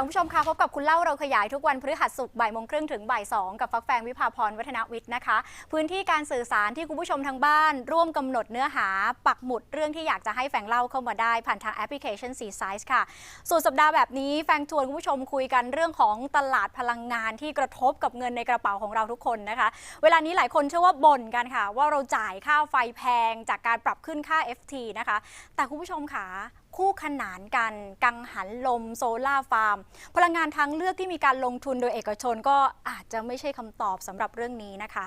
คุณผู้ชมค่ะพบกับคุณเล่าเราขยายทุกวันพฤหัสศุกบ่ายโมงครึ่งถึงบ่ายสองกับฟักแฟงวิภาพรวัฒนวิทย์นะคะ พื้นที่การสื่อสารที่คุณผู้ชมทางบ้าน ร่วมกำหนดเนื้อหา ปักหมุดเรื่องที่อยากจะให้แฟงเล่าเข้ามาได้ ผ่านทางแอปพลิเคชัน C Size ค่ะส่วนสัปดาห์แบบนี้แฟงชวนคุณผู้ชมคุยกันเรื่องของตลาดพลังงานที่กระทบกับเงินในกระเป๋าของเราทุกคนนะคะ เวลานี้หลายคนเชื่อว่าบ่นกันค่ะ ว่าเราจ่ายค่าไฟแพงจากการปรับขึ้นค่า FT นะคะ แต่คุณผู้ชมค่ะคู่ขนานกัน กังหันลมโซลาฟาร์ม พลังงานทางเลือกที่มีการลงทุนโดยเอกชนก็อาจจะไม่ใช่คำตอบสำหรับเรื่องนี้นะคะ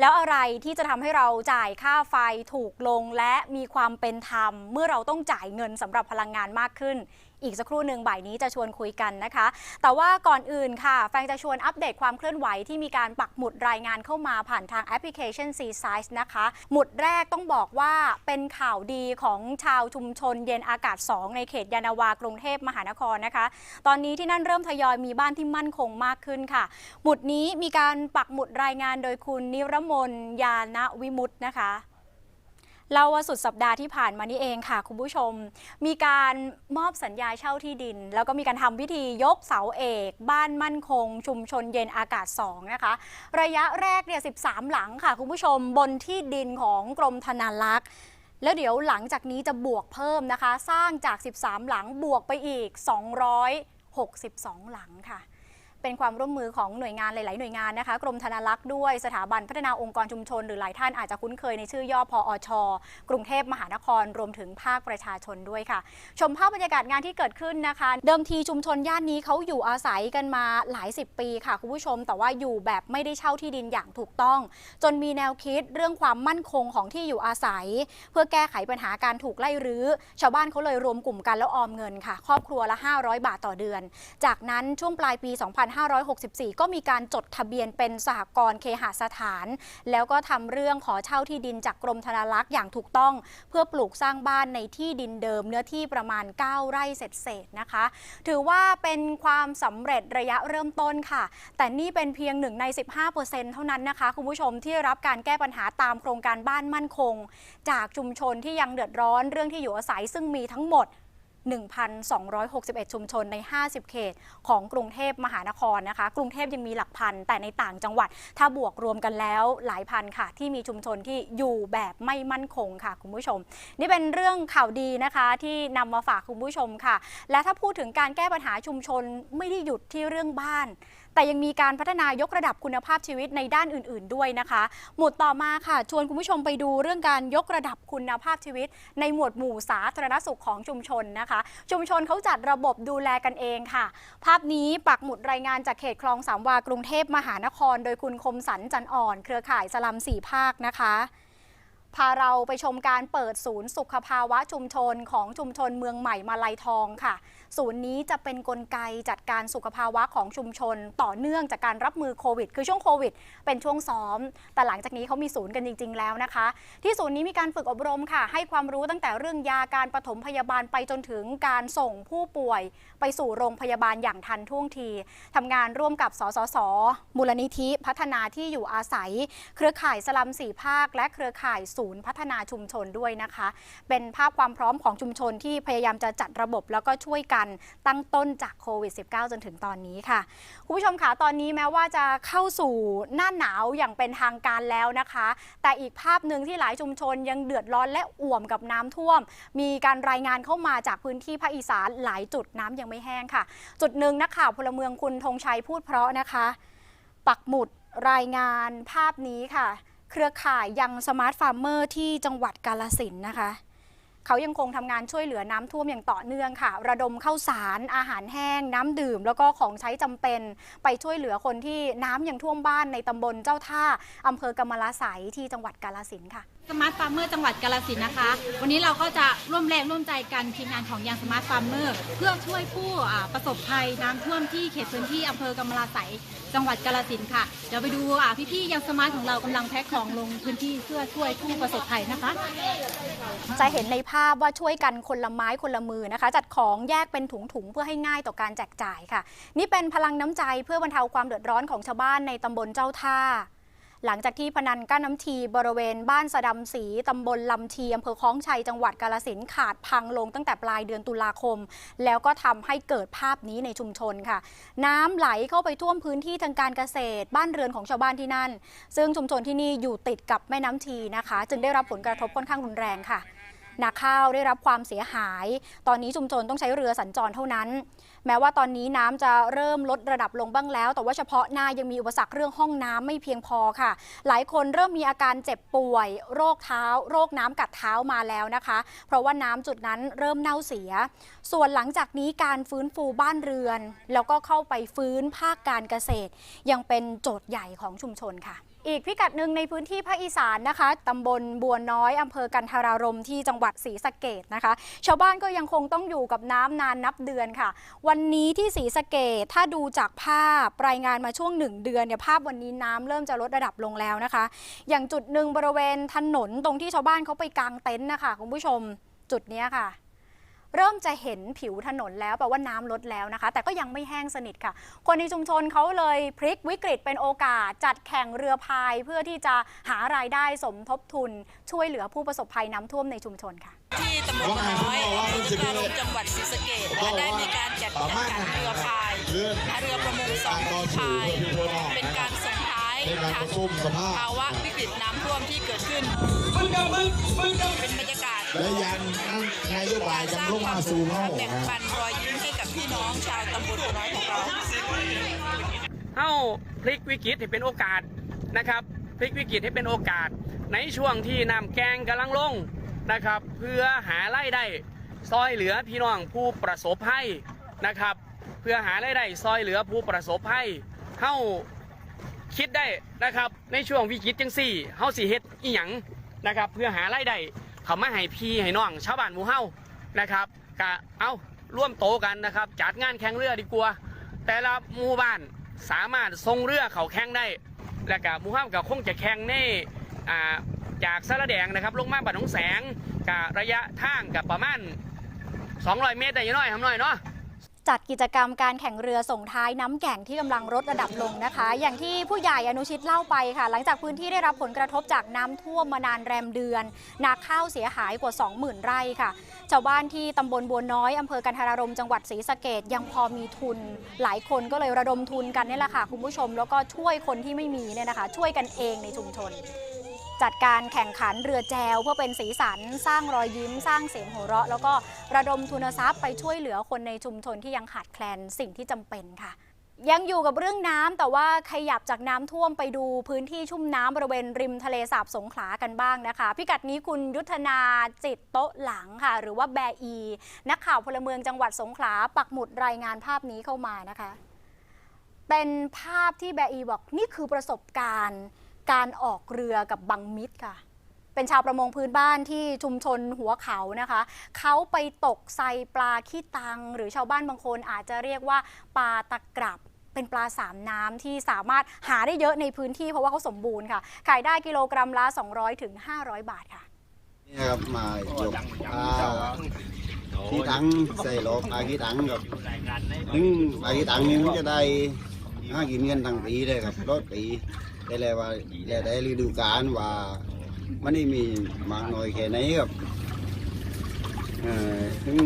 แล้วอะไรที่จะทำให้เราจ่ายค่าไฟถูกลงและมีความเป็นธรรม เมื่อเราต้องจ่ายเงินสำหรับพลังงานมากขึ้น อีกสักครู่หนึ่งบ่ายนี้จะชวนคุยกันนะคะ แต่ว่าก่อนอื่นค่ะ แฟงจะชวนอัปเดตความเคลื่อนไหวที่มีการปักหมุดรายงานเข้ามาผ่านทางแอปพลิเคชัน C Size นะคะ หมุดแรกต้องบอกว่าเป็นข่าวดีของชาวชุมชนเย็นอากาศ 2 ในเขตยานาวากรุงเทพมหานครนะคะ ตอนนี้ที่นั่นเริ่มทยอยมีบ้านที่มั่นคงมากขึ้นค่ะ หมุดนี้มีการปักหมุดรายงานโดยคุณนิรมนยานะวิมุตนะคะ เล่าว่าสุดสัปดาห์ที่ผ่านมานี่เองค่ะ คุณผู้ชม มีการมอบสัญญาเช่าที่ดิน แล้วก็มีการทำพิธียกเสาเอก บ้านมั่นคง ชุมชนเย็นอากาศ 2 นะคะ ระยะแรกเนี่ย 13 หลังค่ะ คุณผู้ชมบนที่ดินของกรมธนารักษ์แล้วเดี๋ยวหลังจากนี้จะบวกเพิ่มนะคะ สร้างจาก 13 หลังบวกไปอีก 262 หลังค่ะ เป็นความร่วมมือของหน่วยงานหลาย ๆ หน่วยงานนะคะ กรมธนารักษ์ด้วยสถาบันพัฒนาองค์กรชุมชน หรือหลายท่านอาจจะคุ้นเคยในชื่อย่อพอชกรุงเทพมหานครรวมถึงภาคประชาชนด้วยค่ะ ชมภาพบรรยากาศงานที่เกิดขึ้นนะคะ เดิมทีชุมชนย่านนี้เขาอยู่อาศัยกันมาหลายสิบปีค่ะคุณผู้ชม แต่ว่าอยู่แบบไม่ได้เช่าที่ดินอย่างถูกต้อง จนมีแนวคิดเรื่องความมั่นคงของที่อยู่อาศัย เพื่อแก้ไขปัญหาการถูกไล่รื้อ ชาวบ้านเขาเลยรวมกลุ่มกันแล้วออมเงินค่ะ ครอบครัวละ 500 บาทต่อเดือน จากนั้นช่วงปลายปี2564 ก็มีการจดทะเบียนเป็นสหกรณ์เคหสถาน แล้วก็ทำเรื่องขอเช่าที่ดินจากกรมธนารักษ์อย่างถูกต้อง เพื่อปลูกสร้างบ้านในที่ดินเดิมเนื้อที่ประมาณ 9 ไร่เศษๆนะคะ ถือว่าเป็นความสำเร็จระยะเริ่มต้นค่ะ แต่นี่เป็นเพียงหนึ่งใน 15%เท่านั้นนะคะ คุณผู้ชมที่รับการแก้ปัญหาตามโครงการบ้านมั่นคง จากชุมชนที่ยังเดือดร้อนเรื่องที่อยู่อาศัยซึ่งมีทั้งหมด 1,261 ชุมชนใน 50 เขตของกรุงเทพมหานครนะคะ กรุงเทพยังมีหลักพัน แต่ในต่างจังหวัด ถ้าบวกรวมกันแล้วหลายพันค่ะ ที่มีชุมชนที่อยู่แบบไม่มั่นคงค่ะคุณผู้ชม นี่เป็นเรื่องข่าวดีนะคะที่นำมาฝากคุณผู้ชมค่ะ และถ้าพูดถึงการแก้ปัญหาชุมชนไม่ได้หยุดที่เรื่องบ้าน แต่ยังมีการพัฒนายกระดับคุณภาพชีวิตในด้านอื่น ๆ ด้วยนะคะ หมุดต่อมาค่ะ ชวนคุณผู้ชมไปดูเรื่องการยกระดับคุณภาพชีวิต ในหมวดหมู่สาธารณสุขของชุมชนนะคะ ชุมชนเขาจัดระบบดูแลกันเองค่ะ ภาพนี้ปักหมุดรายงานจากเขตคลองสามวากรุงเทพมหานคร โดยคุณคมสันจันอ่อน เครือข่ายสลัมสี่ภาคนะคะพาเราไปชมการเปิดศูนย์สุขภาวะชุมชนของชุมชนเมืองใหม่มาลัยทองค่ะ ศูนย์นี้จะเป็นนกลไกจัดการสุขภาวะของชุมชน ต่อเนื่องจากการรับมือโควิด คือช่วงโควิด เป็นช่วงซ้อม แต่หลังจากนี้เขามีศูนย์กันจริง ๆ แล้วนะคะ ที่ศูนย์นี้มีการฝึกอบรมค่ะ ให้ความรู้ตั้งแต่เรื่องยาการปฐมพยาบาลไปจนถึงการส่งผู้ป่วยไปสู่โรงพยาบาลอย่างทันท่วงทีทำงานร่วมกับสสส มูลนิธิพัฒนาที่อยู่อาศัย เครือข่ายสลัมสี่ภาค และเครือข่ายศูนย์พัฒนาชุมชนด้วยนะคะ เป็นภาพความพร้อมของชุมชนที่พยายามจะจัดระบบแล้วก็ช่วยกันตั้งต้นจากโควิด -19 จนถึงตอนนี้ค่ะคุณผู้ชมคะตอนนี้แม้ว่าจะเข้าสู่หน้าหนาวอย่างเป็นทางการแล้วนะคะ แต่อีกภาพหนึ่งที่หลายชุมชนยังเดือดร้อนและอ่วมกับน้ำท่วม มีการรายงานเข้ามาจากพื้นที่ภาคอีสานหลายจุดน้ำยังไม่แห้งค่ะ จุดหนึ่งนักข่าวพลเมืองคุณธงชัยพูดเพราะนะคะ ปักหมุดรายงานภาพนี้ค่ะ เครือข่ายยังสมาร์ทฟาร์มเมอร์ที่จังหวัดกาลสินนะคะ เขายังคงทำงานช่วยเหลือน้ำท่วมอย่างต่อเนื่องค่ะ ระดมข้าวสารอาหารแห้ง น้ำดื่ม แล้วก็ของใช้จำเป็น ไปช่วยเหลือคนที่น้ำยังท่วมบ้านในตำบลเจ้าท่าอำเภอกำมะลาไสยที่จังหวัดกาลสินค่ะ สมาร์ทฟาร์มเมอร์จังหวัดกาลสินธุ์นะคะ วันนี้เราก็จะร่วมแรงร่วมใจกันทีมงานของยางสมาร์ทฟาร์มเมอร์เพื่อช่วยผู้ประสบภัยน้ำท่วมที่เขตพื้นที่อำเภอกำมะลาไสยจังหวัดกาลสินธุ์ค่ะ เดี๋ยวไปดูพี่ๆยางสมาร์ทของเรากำลังแพ็คของลงพื้นที่เพื่อช่วยผู้ประสบภัยนะคะ จะเห็นในภาพว่าช่วยกันคนละไม้คนละมือนะคะ จัดของแยกเป็นถุงๆเพื่อให้ง่ายต่อการแจกจ่ายค่ะ นี่เป็นพลังน้ำใจเพื่อบรรเทาความเดือดร้อนของชาวบ้านในตำบลเจ้าท่า หลังจากที่พนันกั้นน้ำทีบริเวณบ้านสะดำสีตำบลลำทีอำเภอคล้องชัยจังหวัดกาลสินขาดพังลงตั้งแต่ปลายเดือนตุลาคม แล้วก็ทำให้เกิดภาพนี้ในชุมชนค่ะ น้ำไหลเข้าไปท่วมพื้นที่ทางการเกษตร บ้านเรือนของชาวบ้านที่นั่น ซึ่งชุมชนที่นี่อยู่ติดกับแม่น้ำทีนะคะ จึงได้รับผลกระทบค่อนข้างรุนแรงค่ะ นาข้าวได้รับความเสียหาย ตอนนี้ชุมชนต้องใช้เรือสัญจรเท่านั้น แม้ว่าตอนนี้น้ำจะเริ่มลดระดับลงบ้างแล้ว แต่ว่าเฉพาะหน้ายังมีอุปสรรคเรื่องห้องน้ำไม่เพียงพอค่ะ หลายคนเริ่มมีอาการเจ็บป่วย โรคเท้า โรคน้ำกัดเท้ามาแล้วนะคะ เพราะว่าน้ำจุดนั้นเริ่มเน่าเสีย ส่วนหลังจากนี้การฟื้นฟูบ้านเรือน แล้วก็เข้าไปฟื้นภาคการเกษตร ยังเป็นโจทย์ใหญ่ของชุมชนค่ะ อีกพิกัดหนึ่งในพื้นที่ภาคอีสานนะคะตำบลบัวน้อยอำเภอกันทารารมที่จังหวัดศรีสะเกดนะคะ ชาวบ้านก็ยังคงต้องอยู่กับน้ำนานนับเดือนค่ะ วันนี้ที่ศรีสะเกดถ้าดูจากภาพรายงานมาช่วงหนึ่งเดือนเนี่ยภาพวันนี้น้ำเริ่มจะลดระดับลงแล้วนะคะ อย่างจุดหนึ่งบริเวณถนนตรงที่ชาวบ้านเขาไปกางเต็นท์นะคะคุณผู้ชมจุดนี้ค่ะ เริ่มจะเห็นผิวถนนแล้วแปลว่าน้ำลดแล้วนะคะ แต่ก็ยังไม่แห้งสนิทค่ะ คนในชุมชนเขาเลยพลิกวิกฤตเป็นโอกาส จัดแข่งเรือพายเพื่อที่จะหารายได้สมทบทุน ช่วยเหลือผู้ประสบภัยน้ำท่วมในชุมชนค่ะ ที่ตำบลบ่อน้อยอำเภอพารมจังหวัดศรีสะเกษได้มีการจัดแข่งขันเรือพายเรือประมงสองพายเป็นการส่งท้ายในการนะคะประชุมสภาพภาวะวิกฤตน้ำท่วมที่เกิดขึ้น เป็นบรรยากาศและยันนโยบายกันลงมาสู่ห้องแบ่งนะปันรอยยิ้มให้กับพี่น้องชาวตำบลบ่อน้อยของเราเฮ้าพลิกวิกฤตให้เป็นโอกาสนะครับพลิกวิกฤตให้เป็นโอกาส ในช่วงที่น้ำแกงกำลังลงนะครับ เพื่อหาไล่ได้ซอยเหลือพี่น้องผู้ประสบภัยนะครับ เพื่อหาไล่ได้ซอยเหลือผู้ประสบภัยเฮ้า คิดได้นะครับในช่วงวิกฤตจังสี่เฮาสิเฮ็ดอีหยังนะครับเพื่อหาไล่ได้เขามาให้พี่ให้น้องชาวบ้านหมู่เฮ้านะครับกะเอาร่วมโตกันนะครับจัดงานแข่งเรือดีกว่า แต่ละหมู่บ้านสามารถทรงเรือเขาแข่งได้ และกับหมู่ห้ากับคงจะแข่งในอ่าจากสระแดงนะครับลงมาบ้านหนองแสงกับระยะทางกับประมาณ 200 เมตรได้ยังน้อยทำหน่อยเนาะ จัดกิจกรรมการแข่งเรือส่งท้ายน้ำแก่งที่กำลังลดระดับลงนะคะ อย่างที่ผู้ใหญ่อนุชิตเล่าไปค่ะ หลังจากพื้นที่ได้รับผลกระทบจากน้ำท่วมมานานแรมเดือน นาข้าวเสียหายกว่า 20,000 ไร่ค่ะ ชาวบ้านที่ตำบลบัวน้อยอำเภอกันทารารมจังหวัดศรีสะเกดยังพอมีทุน หลายคนก็เลยระดมทุนกันนี่แหละค่ะคุณผู้ชมแล้วก็ช่วยคนที่ไม่มีเนี่ยนะคะ ช่วยกันเองในชุมชน จัดการแข่งขันเรือแจว เพื่อเป็นสีสันสร้างรอยยิ้ม สร้างเสียงหัวเราะ แล้วก็ระดมทุนทรัพย์ไปช่วยเหลือคนในชุมชนที่ยังขาดแคลนสิ่งที่จำเป็นค่ะยังอยู่กับเรื่องน้ำแต่ว่าขยับจากน้ำท่วมไปดูพื้นที่ชุ่มน้ำบริเวณริมทะเลสาบสงขลากันบ้างนะคะ พิกัดนี้คุณยุทธนาจิตโต๊ะหลังค่ะ หรือว่าแบอี นักข่าวพลเมืองจังหวัดสงขลาปักหมุดรายงานภาพนี้เข้ามานะคะ เป็นภาพที่แบอีบอกนี่คือประสบการณ์ การออกเรือกับบังมิดค่ะ เป็นชาวประมงพื้นบ้านที่ชุมชนหัวเขานะคะ เขาไปตกไซปลาขี้ตัง หรือชาวบ้านบางคนอาจจะเรียกว่าปลาตะกรับเป็นปลาสามน้ำที่สามารถหาได้เยอะในพื้นที่เพราะว่าเขาสมบูรณ์ค่ะ ขายได้กิโลกรัมละ 200ถึง500 บาทค่ะ นี่ครับมายกปลาขี้ถังใส่โลปลาขี้ถังกับถึงปลาขี้ถังนี่มันจะได้ ห้ากินเงินทั้งปีเลยครับรถปีได้เลยว่าแล้ได้ฤดูกาลว่ามันนี่มีมากน้อยแค่ไหนครับเอ่อถึง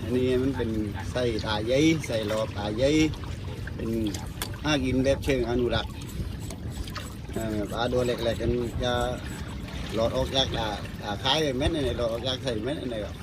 อันนี้มันเป็นใส่ตาใยใส่โลตาใยเป็นห้ากินแบบเชิงอนุรักษ์เอ่อปลาตัวเล็กๆกันจะหลอดออกจากอ่าอ่าคล้ายเม็ดนี่หลอดออกจากใส่เม็ดนี่ครับ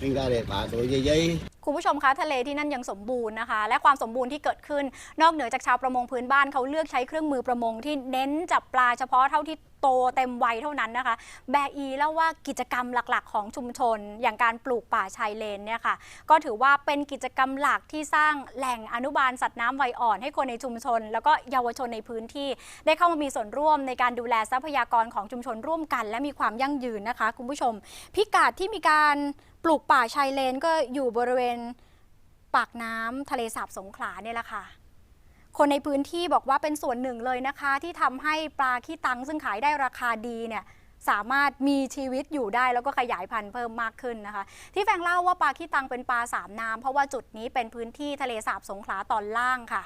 ถึงได้เลยปลาตัวใหญ่ๆ คุณผู้ชมคะทะเลที่นั่นยังสมบูรณ์นะคะ และความสมบูรณ์ที่เกิดขึ้น นอกเหนือจากชาวประมงพื้นบ้านเขาเลือกใช้เครื่องมือประมงที่เน้นจับปลาเฉพาะเท่าที่โตเต็มวัยเท่านั้นนะคะ แบอีเล่าว่ากิจกรรมหลักๆ ของชุมชน อย่างการปลูกป่าชายเลนเนี่ยค่ะ ก็ถือว่าเป็นกิจกรรมหลักที่สร้างแหล่งอนุบาลสัตว์น้ำวัยอ่อนให้คนในชุมชน แล้วก็เยาวชนในพื้นที่ ได้เข้ามามีส่วนร่วมในการดูแลทรัพยากรของชุมชนร่วมกัน และมีความยั่งยืนนะคะ คุณผู้ชม พิกัดที่มีการ ปลูกป่าชายเลนก็อยู่บริเวณปากน้ำทะเลสาบสงขลาเนี่ยแหละค่ะ คนในพื้นที่บอกว่าเป็นส่วนหนึ่งเลยนะคะ ที่ทำให้ปลาขี้ตังซึ่งขายได้ราคาดีเนี่ยสามารถมีชีวิตอยู่ได้แล้วก็ขยายพันธุ์เพิ่มมากขึ้นนะคะ ที่แฟงเล่าว่าปลาขี้ตังเป็นปลาสามน้ำเพราะว่าจุดนี้เป็นพื้นที่ทะเลสาบสงขลาตอนล่างค่ะ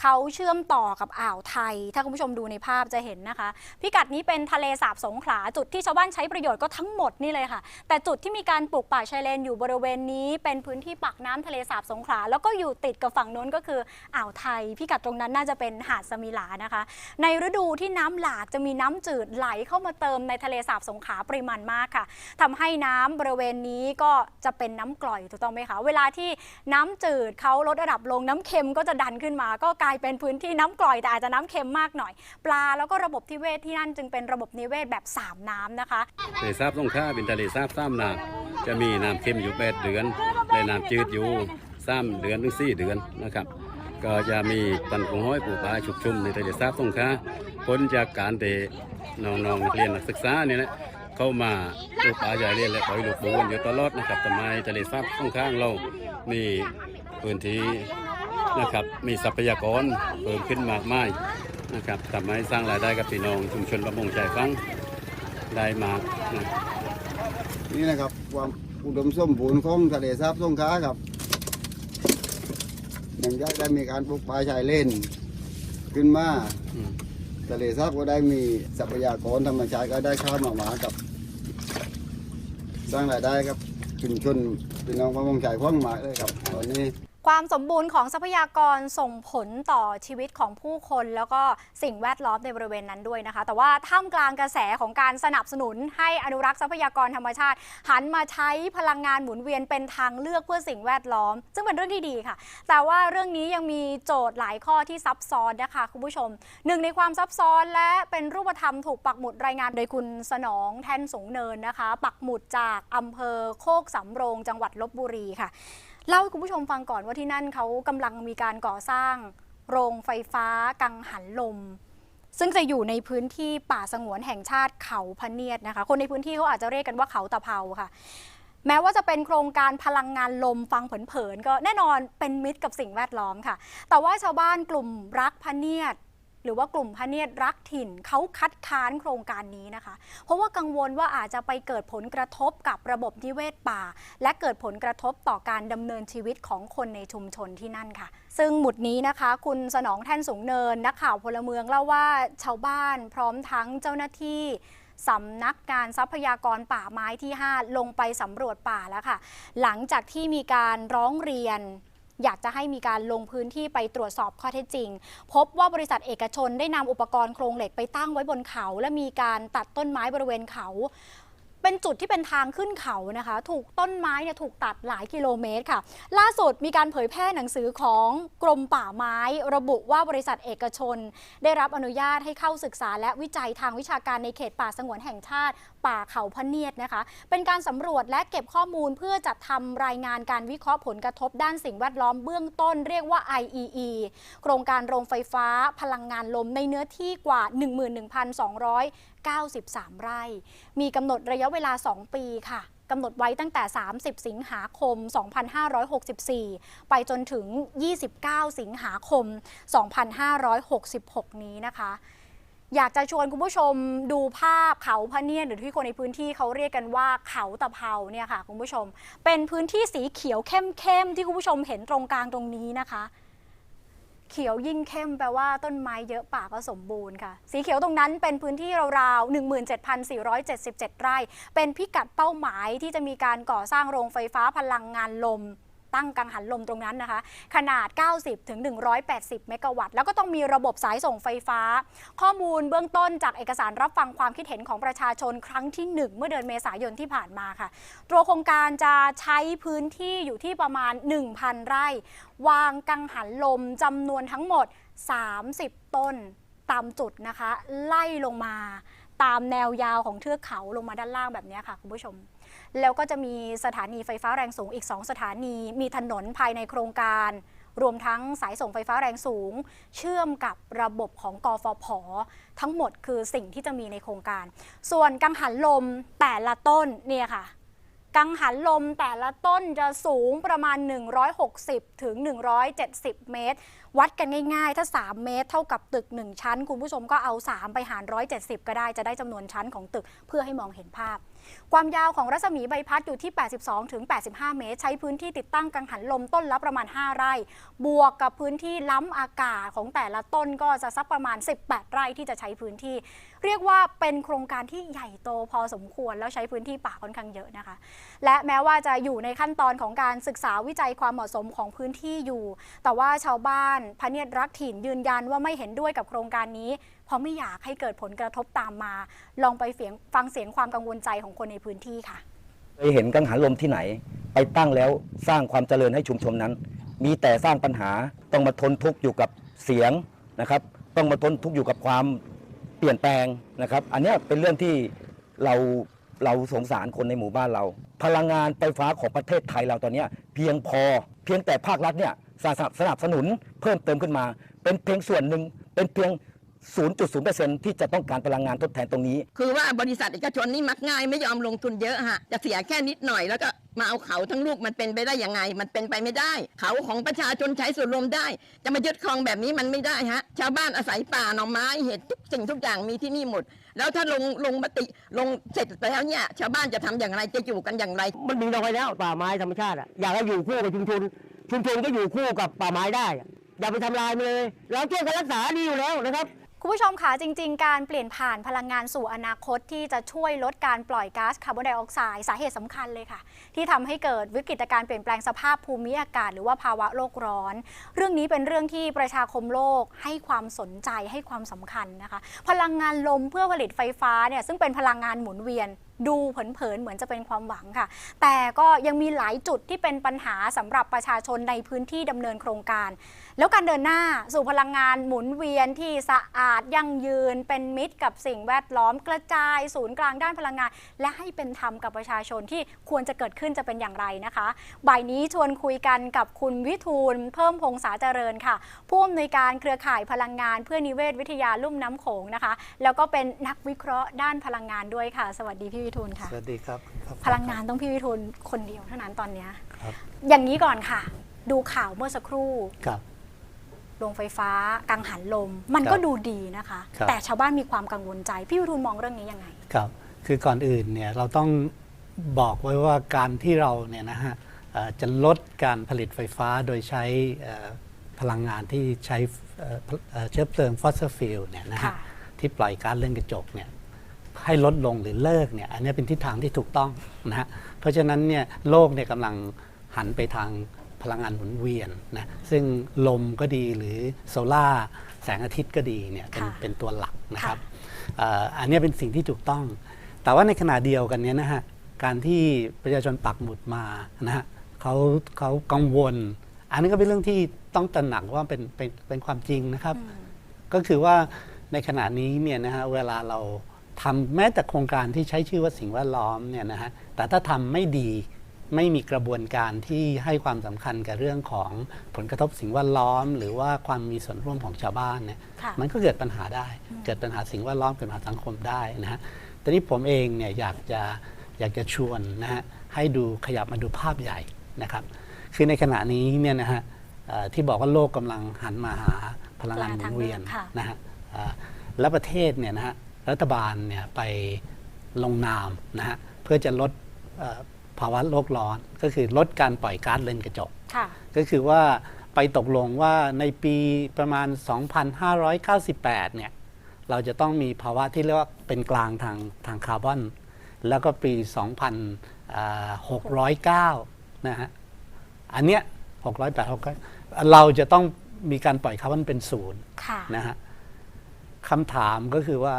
เขาเชื่อมต่อกับอ่าวไทย ถ้าคุณผู้ชมดูในภาพจะเห็นนะคะ พิกัดนี้เป็นทะเลสาบสงขลาจุดที่ชาวบ้านใช้ประโยชน์ก็ทั้งหมดนี่เลยค่ะ แต่จุดที่มีการปลูกป่าชายเลนอยู่บริเวณนี้ เป็นพื้นที่ปากน้ำทะเลสาบสงขลาแล้วก็อยู่ติดกับฝั่งโน้นก็คืออ่าวไทย พิกัดตรงนั้นน่าจะเป็นหาดสมิลานะคะ ในฤดูที่น้ำหลากจะมีน้ำจืดไหลเข้ามาเติมในทะเลสาบสงขลาปริมาณมากค่ะทำให้น้ำบริเวณนี้ก็จะเป็นน้ำกร่อยถูกต้องไหมคะเวลาที่น้ำจืดเขาลดระดับลงน้ำเค็มก็จะดันขึ้นมาก็กลายเป็นพื้นที่น้ำกร่อยแต่อาจจะน้ำเค็มมากหน่อย ปลาแล้วก็ระบบนิเวศที่นั่นจึงเป็นระบบนิเวศแบบสามน้ำนะคะทะเลสาบสงขลาเป็นทะเลสาบซ้ำน้ำจะมีน้ำเค็มอยู่แปดเดือนและน้ำจืดอยู่ซ้ำเดือนถึงสี่เดือนนะครับ ก็จะมีปันกงห้อยปูปลาชุกชุมในทะเลสาบสงขลาพ้นจากการเตะน้องๆนักเรียนนักศึกษาเนี่ยนะเข้ามาปลูกป่าใหญ่เรียนและปล่อยลูกปูนอยู่ตลอดนะครับทำไมทะเลสาบขลาของเรามีพื้นที่ นะครับมีทรัพยากรเพิ่มขึ้นมากมายนะครับทำให้สร้างรายได้กับพี่น้องชุมชนประมงชายฝั่งได้มากนะนี่นะครับความอุดมสมบูรณ์ของทะเลสาบสงขลาครับอย่างที่ได้มีการปลูกป่าชายเล่น ขึ้นมาทะเลสาบก็ได้มีทรัพยากรธรรมชาติก็ได้ข้าวหมาหมากับ สร้างรายได้ครับชุมชนพี่น้องประมงชายคว้างหมากเลยครับตอนนี้ ความสมบูรณ์ของทรัพยากรส่งผลต่อชีวิตของผู้คน แล้วก็สิ่งแวดล้อมในบริเวณนั้นด้วยนะคะ แต่ว่าท่ามกลางกระแสของการสนับสนุนให้อนุรักษ์ทรัพยากรธรรมชาติ หันมาใช้พลังงานหมุนเวียนเป็นทางเลือกเพื่อสิ่งแวดล้อม ซึ่งเป็นเรื่องที่ดีค่ะ แต่ว่าเรื่องนี้ยังมีโจทย์หลายข้อที่ซับซ้อนนะคะคุณผู้ชมหนึ่งในความซับซ้อนและเป็นรูปธรรมถูกปักหมุดรายงานโดยคุณสนองแท่นสูงเนินนะคะ ปักหมุดจากอำเภอโคกสำโรงจังหวัดลบบุรีค่ะ เล่าให้คุณผู้ชมฟังก่อนว่าที่นั่นเขากำลังมีการก่อสร้าง โรงไฟฟ้ากังหันลม ซึ่งจะอยู่ในพื้นที่ป่าสงวนแห่งชาติเขาพะเนียดนะคะ คนในพื้นที่เขาอาจจะเรียกกันว่าเขาตะเภาค่ะ แม้ว่าจะเป็นโครงการพลังงานลมฟังเผินๆก็แน่นอนเป็นมิตรกับสิ่งแวดล้อมค่ะ แต่ว่าชาวบ้านกลุ่มรักพะเนียด หรือว่ากลุ่มพเนียดรักถิ่นเขาคัดค้านโครงการนี้นะคะ เพราะว่ากังวลว่าอาจจะไปเกิดผลกระทบกับระบบนิเวศป่า และเกิดผลกระทบต่อการดำเนินชีวิตของคนในชุมชนที่นั่นค่ะ ซึ่งหมุดนี้นะคะ คุณสนองแท่นสูงเนิน นักข่าวพลเมืองเล่าว่าชาวบ้านพร้อมทั้งเจ้าหน้าที่สำนักงานทรัพยากรป่าไม้ที่ 5 ลงไปสำรวจป่าแล้วค่ะ หลังจากที่มีการร้องเรียน อยากจะให้มีการลงพื้นที่ไปตรวจสอบข้อเท็จจริง พบว่าบริษัทเอกชนได้นำอุปกรณ์โครงเหล็กไปตั้งไว้บนเขา และมีการตัดต้นไม้บริเวณเขาเป็นจุดที่เป็นทางขึ้นเขานะคะ ถูกต้นไม้เนี่ยถูกตัดหลายกิโลเมตรค่ะ ล่าสุดมีการเผยแพร่หนังสือของกรมป่าไม้ ระบุว่าบริษัทเอกชน ได้รับอนุญาตให้เข้าศึกษาและวิจัยทางวิชาการในเขตป่าสงวนแห่งชาติ ป่าเขาพเนียดนะคะ เป็นการสำรวจและเก็บข้อมูลเพื่อจัดทำรายงานการวิเคราะห์ผลกระทบด้านสิ่งแวดล้อมเบื้องต้นเรียกว่า IEE โครงการโรงไฟฟ้าพลังงานลมในเนื้อที่กว่า 11,293 ไร่ มีกำหนดระยะเวลา 2 ปีค่ะกำหนดไว้ตั้งแต่ 30 สิงหาคม 2564 ไปจนถึง 29 สิงหาคม 2566 นี้นะคะ อยากจะชวนคุณผู้ชมดูภาพเขาพะเนียดหรือที่คนในพื้นที่เขาเรียกกันว่าเขาตะเภาเนี่ยค่ะคุณผู้ชม เป็นพื้นที่สีเขียวเข้มๆที่คุณผู้ชมเห็นตรงกลางตรงนี้นะคะ เขียวยิ่งเข้มแปลว่าต้นไม้เยอะป่าก็สมบูรณ์ค่ะ สีเขียวตรงนั้นเป็นพื้นที่ราวๆ17,477 ไร่ เป็นพิกัดเป้าหมายที่จะมีการก่อสร้างโรงไฟฟ้าพลังงานลม ตั้งกังหันลมตรงนั้นนะคะ ขนาด 90ถึง180 เมกะวัตต์ แล้วก็ต้องมีระบบสายส่งไฟฟ้า ข้อมูลเบื้องต้นจากเอกสารรับฟังความคิดเห็นของประชาชนครั้งที่ 1 เมื่อเดือนเมษายนที่ผ่านมาค่ะ ตัวโครงการจะใช้พื้นที่อยู่ที่ประมาณ 1,000 ไร่ วางกังหันลมจำนวนทั้งหมด 30 ต้นตามจุดนะคะ ไล่ลงมา ตามแนวยาวของเทือกเขาลงมาด้านล่างแบบนี้ค่ะคุณผู้ชม แล้วก็จะมีสถานีไฟฟ้าแรงสูงอีก 2 สถานี มีถนนภายในโครงการ รวมทั้งสายส่งไฟฟ้าแรงสูง เชื่อมกับระบบของกฟผทั้งหมดคือสิ่งที่จะมีในโครงการ ส่วนกังหันลมแต่ละต้นเนี่ยค่ะกังหันลมแต่ละต้นจะสูงประมาณ 160 ถึง 170 เมตร วัดกันง่ายๆ ถ้า 3 เมตร เท่ากับตึก 1 ชั้น คุณผู้ชมก็เอา 3 ไปหาร 170 ก็ได้จะได้จำนวนชั้นของตึกเพื่อให้มองเห็นภาพ ความยาวของรัศมีใบพัดอยู่ที่ 82ถึง85 เมตร ใช้พื้นที่ติดตั้งกังหันลมต้นละประมาณ 5 ไร่ บวกกับพื้นที่ล้ำอากาศของแต่ละต้นก็จะสักประมาณ 18 ไร่ที่จะใช้พื้นที่ เรียกว่าเป็นโครงการที่ใหญ่โตพอสมควรแล้วใช้พื้นที่ป่าค่อนข้างเยอะนะคะ และแม้ว่าจะอยู่ในขั้นตอนของการศึกษาวิจัยความเหมาะสมของพื้นที่อยู่ แต่ว่าชาวบ้านพระเนียดรักถิ่นยืนยันว่าไม่เห็นด้วยกับโครงการนี้ ราะไม่อยากให้เกิดผลกระทบตามมา ลองไปเสียงฟังเสียงความกังวลใจของคนในพื้นที่ค่ะ เคยเห็นกังหันลมที่ไหน ไปตั้งแล้วสร้างความเจริญให้ชุมชนนั้น มีแต่สร้างปัญหาต้องมาทนทุกข์อยู่กับเสียงนะครับ ต้องมาทนทุกข์อยู่กับความเปลี่ยนแปลงนะครับ อันเนี้ยเป็นเรื่องที่เราเราสงสารคนในหมู่บ้านเรา พลังงานไฟฟ้าของประเทศไทยเราตอนเนี้ยเพียงพอ เพียงแต่ภาครัฐเนี่ยสนับสนับสนุนเพิ่มเติมขึ้นมา เป็นเพียงส่วนหนึ่งเป็นเพียง 0.0%ที่จะต้องการพลังงานทดแทนตรงนี้ คือว่าบริษัทเอกชนนี่มักง่ายไม่ยอมลงทุนเยอะฮะจะเสียแค่นิดหน่อยแล้วก็มาเอาเขาทั้งลูกมันเป็นไปได้ยังไง มันเป็นไปไม่ได้ เขาของประชาชนใช้ส่วนรวมได้ จะมายึดครองแบบนี้มันไม่ได้ฮะ ชาวบ้านอาศัยป่าหน่อไม้เห็ดทุกสิ่งทุกอย่างมีที่นี่หมด แล้วถ้าลงลงมติลงเสร็จแล้วเนี่ยชาวบ้านจะทำอย่างไรจะอยู่กันอย่างไร มันมีน้อยแล้วป่าไม้ธรรมชาติอะอยากให้อยู่คู่กับชุมชนชุมชนก็อยู่คู่กับป่าไม้ได้อะอย่าไปทำลายมันเลย เราช่วยกันรักษาดีอยู่แล้วนะครับ คุณผู้ชมค่ะจริง ๆ การเปลี่ยนผ่านพลังงานสู่อนาคตที่จะช่วยลดการปล่อยก๊าซคาร์บอนไดออกไซด์สาเหตุสำคัญเลยค่ะ ที่ทำให้เกิดวิกฤตการเปลี่ยนแปลงสภาพภูมิอากาศ หรือว่าภาวะโลกร้อน เรื่องนี้เป็นเรื่องที่ประชาคมโลกให้ความสนใจให้ความสำคัญนะคะ พลังงานลมเพื่อผลิตไฟฟ้าเนี่ยซึ่งเป็นพลังงานหมุนเวียนดูเผินๆเหมือนจะเป็นความหวังค่ะ แต่ก็ยังมีหลายจุดที่เป็นปัญหาสำหรับประชาชนในพื้นที่ดำเนินโครงการ แล้วการเดินหน้าสู่พลังงานหมุนเวียนที่สะอาดยั่งยืน เป็นมิตรกับสิ่งแวดล้อมกระจายศูนย์กลางด้านพลังงาน และให้เป็นธรรมกับประชาชนที่ควรจะเกิดขึ้นจะเป็นอย่างไรนะคะบ่ายนี้ชวนคุยกันกับคุณวิทูลเพิ่มพงษาเจริญค่ะ ผู้อำนวยการเครือข่ายพลังงาน เพื่อนิเวศวิทยาลุ่มน้ำโขงนะคะ แล้วก็เป็นนักวิเคราะห์ด้านพลังงานด้วยค่ะ สวัสดีพี่วิทูลค่ะ สวัสดีครับ พลังงานต้องพี่วิทูลคนเดียวเท่านั้นตอนเนี้ยครับอย่างนี้ก่อนค่ะ ดูข่าวเมื่อสักครู่ครับ โรงไฟฟ้า กังหันลม มันก็ครับดูดีนะคะ ครับ แต่ชาวบ้านมีความกังวลใจ พี่วิทูลมองเรื่องนี้ยังไง ครับ คือก่อนอื่นเนี่ยเราต้องบอกไว้ว่าการที่เราเนี่ยนะฮะเอ่อจะลดการผลิตไฟฟ้าโดยใช้เอ่อพลังงานที่ใช้เอ่อเอ่อเชื้อเพลิงฟอสซิลฟิลเนี่ยนะฮะค่ะ ที่ปล่อยก๊าซเรือนกระจกเนี่ยให้ลดลงหรือเลิกเนี่ยอันนี้เป็นทิศทางที่ถูกต้องนะฮะเพราะฉะนั้นเนี่ยโลกเนี่ยกำลังหันไปทาง พลังงานหมุนเวียนนะซึ่งลมก็ดีหรือโซล่าร์แสงอาทิตย์ก็ดีเนี่ยเป็นค่ะเป็นตัวหลักนะครับเอ่ออันนี้เป็นสิ่งที่ถูกต้อง แต่ว่าในขณะเดียวกันเนี่ยนะฮะการที่ประชาชนปักหมุดมานะฮะเขาเขากังวล อันนี้ก็เป็นเรื่องที่ต้องตระหนักว่าเป็นเป็นเป็นความจริงนะครับ ก็คือว่าในขณะนี้เนี่ยนะฮะเวลาเราทำแม้แต่โครงการที่ใช้ชื่อว่าสิ่งแวดล้อมเนี่ยนะฮะแต่ถ้าทำไม่ดี ไม่มีกระบวนการที่ให้ความสำคัญกับเรื่องของผลกระทบสิ่งแวดล้อม หรือว่าความมีส่วนร่วมของชาวบ้านเนี่ยค่ะมันก็เกิดปัญหาได้ เกิดปัญหาสิ่งแวดล้อมเกิดปัญหาสังคมได้นะฮะแต่นี้ผมเองเนี่ยอยากจะอยากจะชวนนะฮะให้ดูขยับมาดูภาพใหญ่นะครับ คือในขณะนี้เนี่ยนะฮะเอ่อที่บอกว่าโลกกำลังหันมาหาพลังงานหมุนเวียนค่ะนะฮะเอ่อและประเทศเนี่ยนะฮะรัฐบาลเนี่ยไปลงนามนะฮะเพื่อจะลดเอ่อ ภาวะโลกร้อน ก็คือลดการปล่อยก๊าซเรือนกระจกค่ะก็คือว่าไปตกลงว่าในปีประมาณ 2,598 เนี่ย เราจะต้องมีภาวะที่เรียกว่าเป็นกลางทางทางคาร์บอน แล้วก็ปี 2,609 นะฮะ อันเนี้ย 608 6เราจะต้องมีการปล่อยคาร์บอนเป็นศูนย์ค่ะนะฮะคำถามก็คือว่า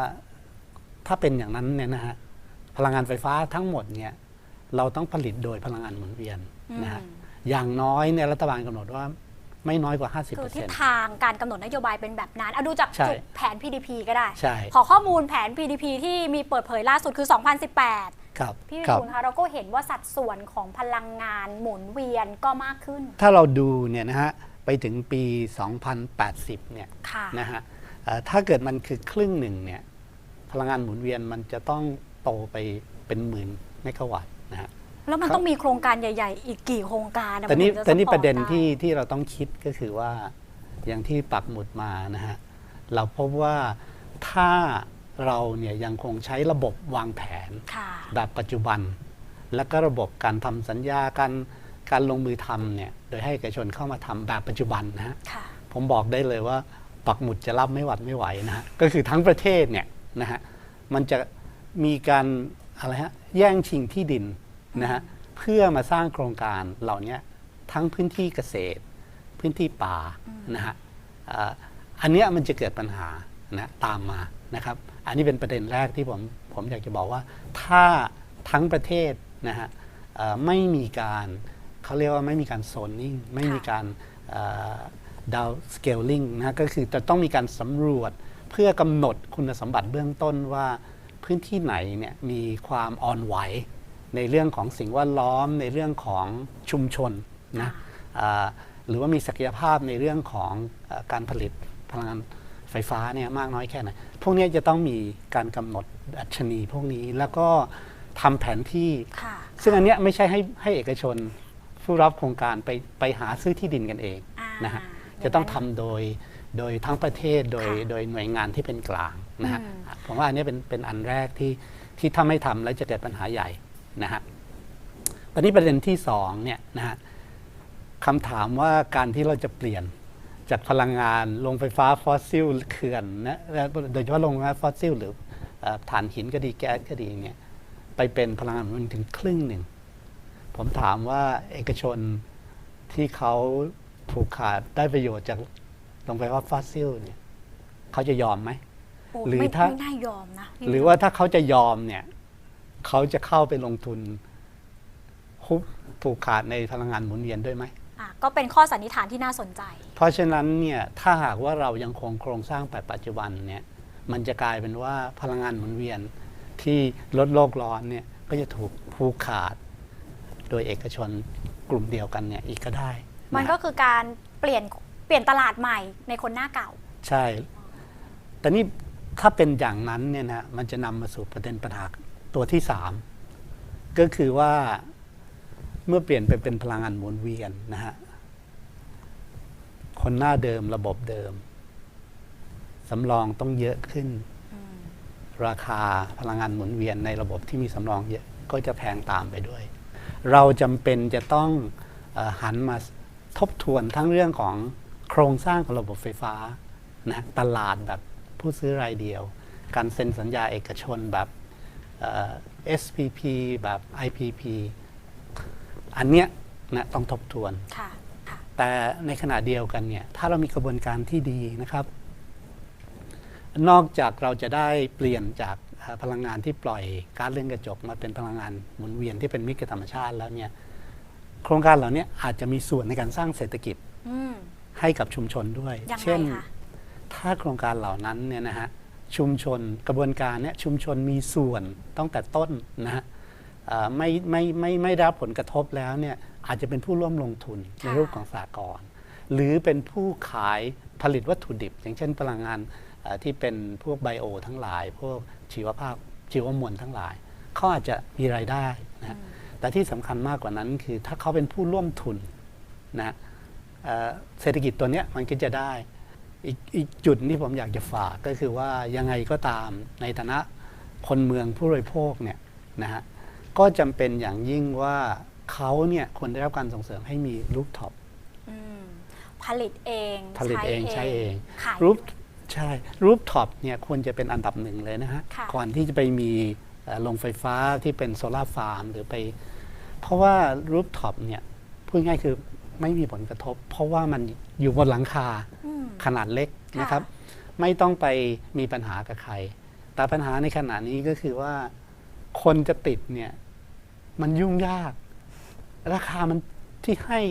ถ้าเป็นอย่างนั้นเนี่ยนะฮะ พลังงานไฟฟ้าทั้งหมดเนี่ย เราต้องผลิตโดยพลังงานหมุนเวียนนะฮะอืมอย่างน้อยเนี่ยรัฐบาลกำหนดว่าไม่น้อยกว่า 50%คือทิศทางการกำหนดนโยบายเป็นแบบนั้นเอาดูจากใช่จุดแผน PDP ก็ได้ใช่ขอข้อมูลแผน PDP ที่มีเปิดเผยล่าสุดคือ 2018 ครับ พี่วิครับทูลคะเราก็เห็นว่าสัดส่วนของพลังงานหมุนเวียนก็มากขึ้น ถ้าเราดูเนี่ยนะฮะไปถึงปี 2080 เนี่ยค่ะนะฮะเอ่อถ้าเกิดมันคือครึ่งหนึ่งเนี่ยพลังงานหมุนเวียนมันจะต้องโตไปเป็นหมื่นเมกะวัตต์ นะฮะแล้วมันครับต้องมีโครงการใหญ่ ๆ อีกกี่โครงการอะแต่นี่มัถึงจแต่นี่ซัพพอประเด็นไที่ที่เราต้องคิดก็คือว่าอย่างที่ปักหมุดมานะฮะเราพบว่าถ้าเราเนี่ยยังคงใช้ระบบวางแผน ค่ะ แบบปัจจุบัน แล้วก็ระบบการทำสัญญาการการลงมือทำเนี่ยโดยให้เอกชนเข้ามาทำแบบปัจจุบันนะฮะ ค่ะ ผมบอกได้เลยว่าปักหมุดจะรับไม่หวัดไม่ไหวนะฮะก็คือทั้งประเทศเนี่ยนะฮะมันจะมีการอะไรฮะแย่งชิงที่ดิน นะฮะเพื่อมาสร้างโครงการเหล่านี้ทั้งพื้นที่เกษตร พื้นที่ป่านะฮะอ่าอันเนี้ยมันจะเกิดปัญหานะตามมานะครับ อันนี้เป็นประเด็นแรกที่ผมผมอยากจะบอกว่า ถ้าทั้งประเทศนะฮะเอ่อไม่มีการเขาเรียกว่าไม่มีการโซนนิ่งไม่มีการดาวสเกลลิงนะฮะก็คือจะต้องมีการสำรวจเพื่อกำหนดคุณสมบัติเบื้องต้นว่าพื้นที่ไหนเนี่ยมีความอ่อนไหว ในเรื่องของสิ่งแวดล้อมในเรื่องของชุมชนนะอ่าหรือว่ามีศักยภาพในเรื่องของเออการผลิตพลังงานไฟฟ้าเนี่ยมากน้อยแค่ไหนพวกเนี้ยจะต้องมีการกำหนดดัชนีพวกนี้แล้วก็ทำแผนที่ค่ะซึ่งอันเนี้ยไม่ใช่ให้ให้เอกชนผู้รับโครงการไปไปหาซื้อที่ดินกันเองอ่านะฮะอย่างนั้นจะต้องทำโดยโดยทั้งประเทศโดยค่ะโดยหน่วยงานที่เป็นกลางนะฮะอืมผมว่าอันเนี้ยเป็นเป็นอันแรกที่ที่ถ้าไม่ทำแล้วจะเกิดปัญหาใหญ่ นะฮะตอนนี้ประเด็นที่สองเนี่ยนะฮะคำถามว่าการที่เราจะเปลี่ยนจากพลังงานโรงไฟฟ้าฟอสซิลเขื่อนนะและโดยเฉพาะโรงงานฟอสซิลหรือเอ่อถ่านหินก็ดีแก๊สก็ดีเนี่ยไปเป็นพลังงานหมุนเวียนถึงครึ่งหนึ่ง ผมถามว่าเอกชนที่เขาผูกขาดได้ประโยชน์จากโรงไฟฟ้าฟอสซิลเนี่ยเขาจะยอมไหมโอ้หรือไม่ถ้าไม่น่ายอมนะพี่หรือว่าถ้าเขาจะยอมเนี่ย เขาจะเข้าไปลงทุนฮุบผูกขาดในพลังงานหมุนเวียนด้วยไหม อะก็เป็นข้อสันนิษฐานที่น่าสนใจ เพราะฉะนั้นเนี่ยถ้าหากว่าเรายังคงโครงสร้างแบบปัจจุบันเนี่ยมันจะกลายเป็นว่าพลังงานหมุนเวียนที่ลดโลกร้อนเนี่ยก็จะถูกผูกขาด โดยเอกชนกลุ่มเดียวกันเนี่ยอีกก็ได้ะมันก็คือการเปลี่ยนเปลี่ยนตลาดใหม่ในคนหน้าเก่า ใช่ แต่นี่ถ้าเป็นอย่างนั้นเนี่ยนะมันจะนำมาสู่ประเด็นปัญหา ตัวที่สามก็คือว่าเมื่อเปลี่ยนไปเป็นพลังงานหมุนเวียนนะฮะคนหน้าเดิมระบบเดิมสำรองต้องเยอะขึ้น ราคาพลังงานหมุนเวียนในระบบที่มีสำรองเยอะก็จะแพงตามไปด้วย เราจำเป็นจะต้องอหันมาทบทวนทั้งเรื่องของโครงสร้างของระบบไฟฟ้านะตลาดแบบผู้ซื้อรายเดียว การเซ็นสัญญาเอกชนแบบ SPP แบบ IPP อันเนี้ยนะต้องทบทวน ค่ะ ค่ะ แต่ในขณะเดียวกันเนี่ยถ้าเรามีกระบวนการที่ดีนะครับ นอกจากเราจะได้เปลี่ยนจากเอ่อพลังงานที่ปล่อยก๊าซเรือนกระจกมาเป็นพลังงานหมุนเวียนที่เป็นมิตรกับธรรมชาติแล้วเนี่ยโครงการเหล่านี้อาจจะมีส่วนในการสร้างเศรษฐกิจอืมให้กับชุมชนด้วยยังไงเช่นคะถ้าโครงการเหล่านั้นเนี่ยนะฮะ ชุมชนกระบวนการเนี่ยชุมชนมีส่วนตั้งแต่ต้นนะฮะเอ่อไม่ไม่ไม่ไม่ได้รับผลกระทบแล้วเนี่ยอาจจะเป็นผู้ร่วมลงทุนในรูปของสากลหรือเป็นผู้ขายผลิตวัตถุดิบ อย่างเช่นพลังงานเอ่อที่เป็นพวกไบโอ ทั้งหลาย พวกชีวภาพชีวมวลทั้งหลายเขาอาจจะมีรายได้นะฮะแต่ที่สำคัญมากกว่านั้นคือถ้าเขาเป็นผู้ร่วมทุนนะฮะเอ่อเศรษฐกิจตัวเนี้ยมันก็จะได้ อีกอีกจุดที่ผมอยากจะฝากก็คือว่ายังไงก็ตามในฐานะคนเมืองผู้บริโภคเนี่ยนะฮะก็จำเป็นอย่างยิ่งว่าเขาเนี่ยควรได้รับการส่งเสริมให้มีรูปท็อปอืมผลิตเองผลิตเองใช้เองขายรูปใช่รูปท็อปเนี่ยควรจะเป็นอันดับหนึ่งเลยนะฮะค่ะก่อนที่จะไปมีเอ่อโรงไฟฟ้าที่เป็นโซลาร์ฟาร์มหรือไป เพราะว่ารูปท็อปเนี่ยพูดง่ายคือ ไม่มีผลกระทบ เพราะว่ามันอยู่บนหลังคาอืมขนาดเล็กค่ะนะครับ ไม่ต้องไปมีปัญหากับใคร แต่ปัญหาในขณะนี้ก็คือว่า คนจะติดเนี่ย มันยุ่งยาก ราคามันที่ให้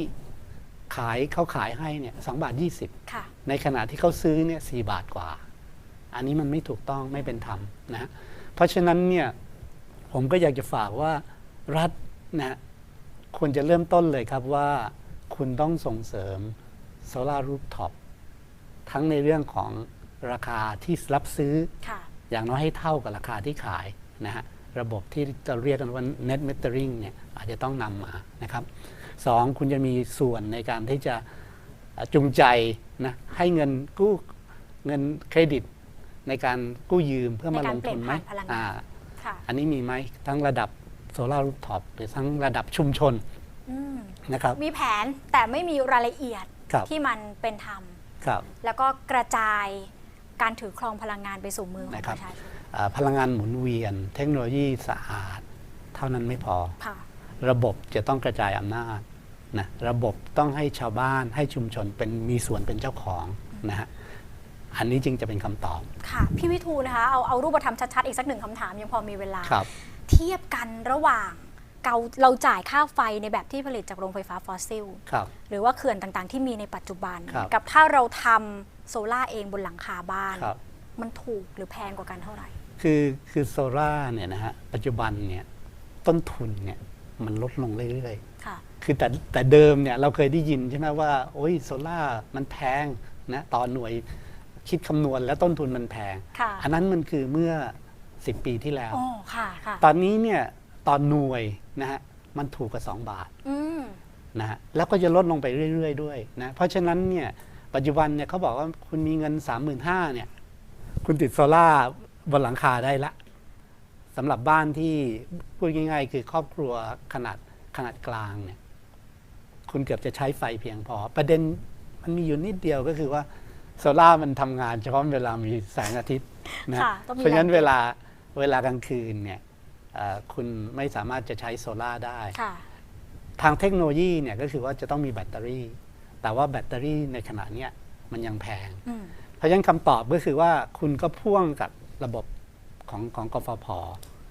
ขายเขาขายให้เนี่ยสองบาทยี่สิบค่ะในขณะที่เขาซื้อเนี่ยสบาทกว่า อันนี้มันไม่ถูกต้องไม่เป็นธรรมนะฮะเพราะฉะนั้นเนี่ยผมก็อยากจะฝากว่ารัฐนะฮะควรจะเริ่มต้นเลยครับว่า คุณต้องส่งเสริมโซลารูฟท็อปทั้งในเรื่องของราคาที่รับซื้อค่ะอย่างน้อยให้เท่ากับราคาที่ขายนะฮะระบบที่จะเรียกกันว่า net metering เนี่ยอาจจะต้องนำมานะครับสองคุณจะมีส่วนในการที่จะเอ่อจูงใจนะให้เงินกู้เงินเครดิตในการกู้ยืมเพื่อมาในลการงเปลี่ทุยนนไหมผ่านพลังงานอ่าค่ะอันนี้มีไหมทั้งระดับโซลารูฟท็อปหรือทั้งระดับชุมชนอืม นะครับมีแผนแต่ไม่มีรายละเอียดครับที่มันเป็นธรรมครับแล้วก็กระจายการถือครองพลังงานไปสู่มือของนะคปรับระชาชนอ่าพลังงานหมุนเวียน เทคโนโลยีสะอาด เท่านั้นไม่พอค่ะระบบจะต้องกระจายอำนาจนะระบบต้องให้ชาวบ้านให้ชุมชนเป็นมีส่วนเป็นเจ้าของนะฮะอันนี้จึงจะเป็นคำตอบ ค่ะ พี่วิทูลนะคะ เอาเอารูปธรรมชัดๆ อีกสักหนึ่งคำถามยังพอมีเวลาครับเทียบกันระหว่าง เราเราจ่ายค่าไฟในแบบที่ผลิตจากโรงไฟฟ้าฟอสซิล ครับ หรือว่าเขื่อนต่างๆ ที่มีในปัจจุบัน ครับกับถ้าเราทำโซล่าร์เองบนหลังคาบ้าน ครับ มันถูกหรือแพงกว่ากันเท่าไหร่ คือคือโซล่าร์เนี่ยนะฮะปัจจุบันเนี่ยต้นทุนเนี่ยมันลดลงเรื่อยๆ ค่ะ คือแต่แต่เดิมเนี่ยเราเคยได้ยินใช่ไหมว่า โอ้ยโซล่าร์มันแพงนะต่อหน่วยคิดคำนวณแล้วต้นทุนมันแพง ค่ะ อันนั้นมันคือเมื่อ 10 ปีที่แล้ว อ๋อค่ะค่ะ ตอนนี้เนี่ย ตอนหน่วยนะฮะมันถูกกว่า2บาทอืมนะฮะแล้วก็จะลดลงไปเรื่อย ๆ ด้วยนะเพราะฉะนั้นเนี่ยปัจจุบันเนี่ยเขาบอกว่าคุณมีเงิน 35,000เนี่ยคุณติดโซล่าร์บนหลังคาได้ละสำหรับบ้านที่พูดง่ายๆ คือครอบครัวขนาดขนาดกลางเนี่ยคุณเกือบจะใช้ไฟเพียงพอ ประเด็นมันมีอยู่นิดเดียวก็คือว่าโซล่าร์มันทำงานเฉพาะเวลามีแสงอาทิตย์นะค่ะต้องมีเพราะฉะนั้นแรง เวลาเวลากลางคืนเนี่ยเอ่อ คุณไม่สามารถจะใช้โซล่าร์ได้ค่ะทางเทคโนโลยีเนี่ยก็คือว่าจะต้องมีแบตเตอรี่ แต่ว่าแบตเตอรี่ในขณะเนี้ยมันยังแพงอืมเพราะฉะนั้นคำตอบก็คือว่าคุณก็พ่วงกับระบบของของกฟผ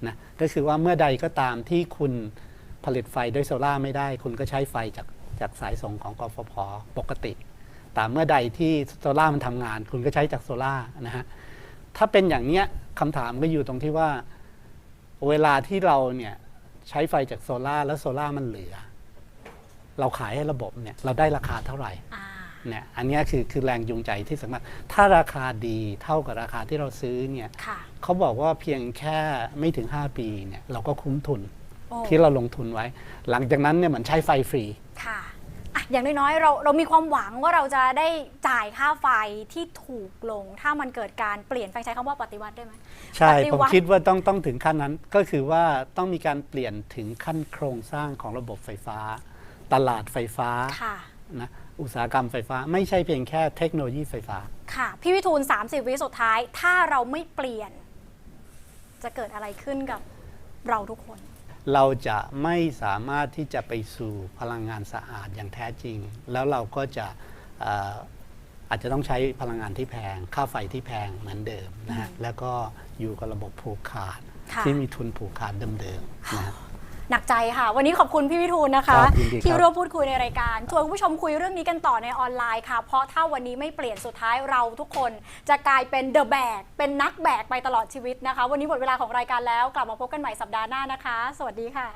นะก็คือว่าเมื่อใดก็ตามที่คุณผลิตไฟด้วยโซล่าร์ไม่ได้ คุณก็ใช้ไฟจากจากสายส่งของกฟผปกติ แต่เมื่อใดที่โซล่าร์มันทำงาน คุณก็ใช้จากโซล่าร์นะฮะถ้าเป็นอย่างเนี้ยคำถามก็อยู่ตรงที่ว่า เวลาที่เราเนี่ยใช้ไฟจากโซล่าร์แล้วโซล่าร์มันเหลือ เราขายให้ระบบเนี่ยเราได้ราคาเท่าไหร่อ่าเนี่ยอันเนี้ยคือคือแรงจูงใจที่สำคัญถ้าราคาดีเท่ากับราคาที่เราซื้อเนี่ยค่ะเขาบอกว่าเพียงแค่ไม่ถึง 5 ปีเนี่ยเราก็คุ้มทุนโอ้ที่เราลงทุนไว้ หลังจากนั้นเนี่ยเหมือนใช้ไฟฟรีค่ะ อะอย่างน้อยๆเราเรามีความหวังว่าเราจะได้จ่ายค่าไฟที่ถูกลง ถ้ามันเกิดการเปลี่ยนไฟใช้คำว่าปฏิวัติได้ไหมใช่ ปฏิผมวัติคิดว่าต้องต้องถึงขั้นนั้นก็คือว่าต้องมีการเปลี่ยนถึงขั้นโครงสร้างของระบบไฟฟ้า ตลาดไฟฟ้าค่ะ นะอุตสาหกรรมไฟฟ้า ไม่ใช่เพียงแค่เทคโนโลยีไฟฟ้า ค่ะ พี่วิทูล 30 วิสุดท้าย ถ้าเราไม่เปลี่ยน จะเกิดอะไรขึ้นกับเราทุกคน เราจะไม่สามารถที่จะไปสู่พลังงานสะอาดอย่างแท้จริง แล้วเราก็จะเอ่ออาจจะต้องใช้พลังงานที่แพง ค่าไฟที่แพงเหมือนเดิมนะฮะแล้วก็อยู่กับระบบผูกขาดค่ะที่มีทุนผูกขาดเดิมๆนะฮะ หนักใจค่ะ วันนี้ขอบคุณพี่วิทูลนะคะ ครับยินดีครับ ที่ร่วมพูดคุยในรายการชวนคุณผู้ชมคุยเรื่องนี้กันต่อในออนไลน์ค่ะ เพราะถ้าวันนี้ไม่เปลี่ยนสุดท้ายเราทุกคนจะกลายเป็นเดอะแบกเป็นนักแบกไปตลอดชีวิตนะคะ วันนี้หมดเวลาของรายการแล้วกลับมาพบกันใหม่สัปดาห์หน้านะคะ สวัสดีค่ะ